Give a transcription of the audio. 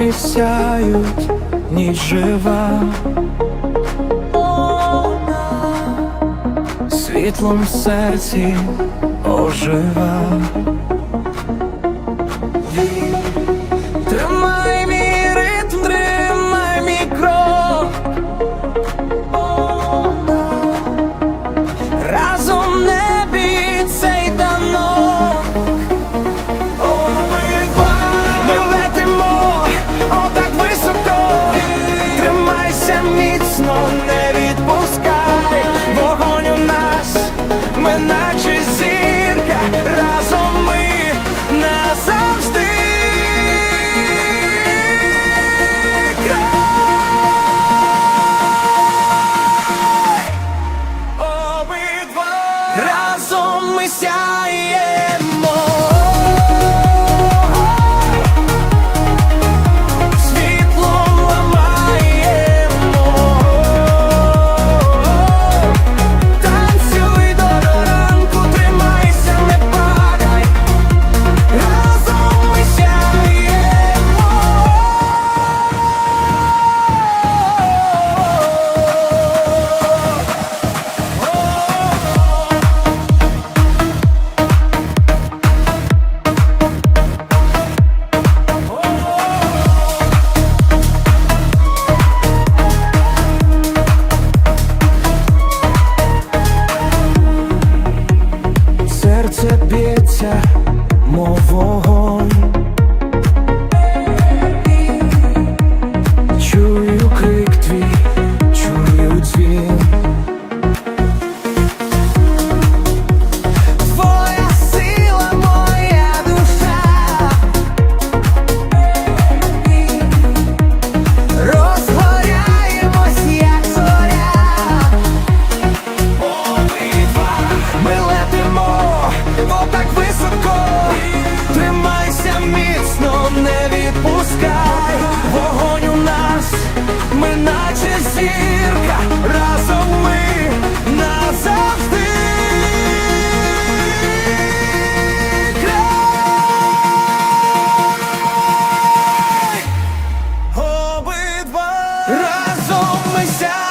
зорі сяють, ніч жива, світлом серці ожива. сяє. серце б'ється, мов вогонь. myself.